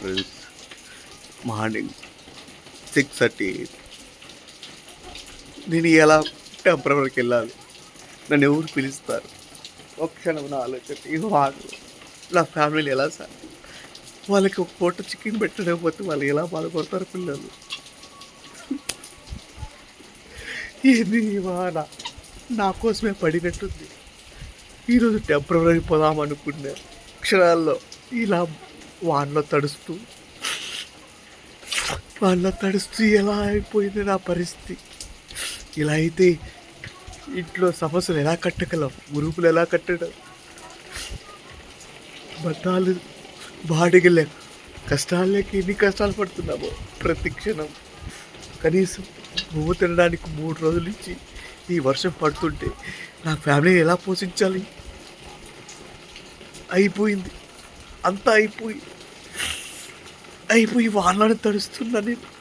Friends morning six thirty eight నేను ఎలా టెంపరీకి వెళ్ళాలి? నన్ను ఎవరు పిలుస్తారు? ఒక క్షణం నా ఆలోచన. వాళ్ళు నా ఫ్యామిలీని ఎలా సార్? వాళ్ళకి ఒక పూట చికెన్ పెట్టలేకపోతే వాళ్ళు ఎలా బాధపడతారు పిల్లలు? ఇది ఈ వాన? నా కోసమే పడినట్టుంది. ఈరోజు టెంపరీ పోదామనుకున్నా క్షణాల్లో ఇలా వానలో తడుస్తూ వానలో తడుస్తూ ఎలా అయిపోయింది నా పరిస్థితి? ఇలా అయితే ఇంట్లో సమస్యలు ఎలా కట్టగలం? గురుపులు ఎలా కట్టడం? బట్టాలు బాడిగలే కష్టాలకి ఎన్ని కష్టాలు పడుతున్నామో ప్రతి క్షణం. కనీసం నువ్వు తినడానికి మూడు రోజుల నుంచి ఈ వర్షం పడుతుంటే నా ఫ్యామిలీని ఎలా పోషించాలి? అయిపోయింది. అంతా అయిపోయి అయిపోయి వాళ్ళని తడుస్తున్నా నేను.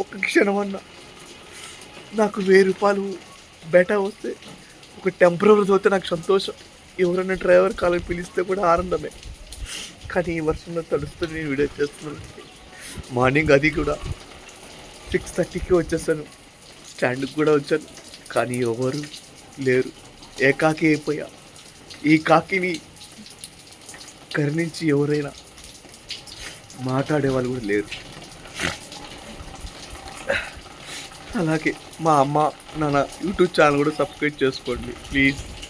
ఒక క్షణం అన్న. నాకు వెయ్యి రూపాయలు బెటా వస్తే ఒక టెంపరీ పోతే నాకు సంతోషం. ఎవరైనా డ్రైవర్ కాలని పిలిస్తే కూడా ఆనందమే. కానీ ఈ వర్షంలో తడుస్తూ నేను వీడియో చేస్తున్నాను. మార్నింగ్ అది కూడా. సిక్స్ థర్టీకి వచ్చేసాను. స్టాండ్కి కూడా వచ్చాను. కానీ ఎవరు లేరు. ఏకాకి అయిపోయా. ఈ కాకిని కరుణించి ఎవరైనా మాట్లాడే వాళ్ళు కూడా లేరు. అలాగే మా అమ్మ నాన్న యూట్యూబ్ ఛానల్ కూడా సబ్స్క్రైబ్ చేసుకోండి ప్లీజ్.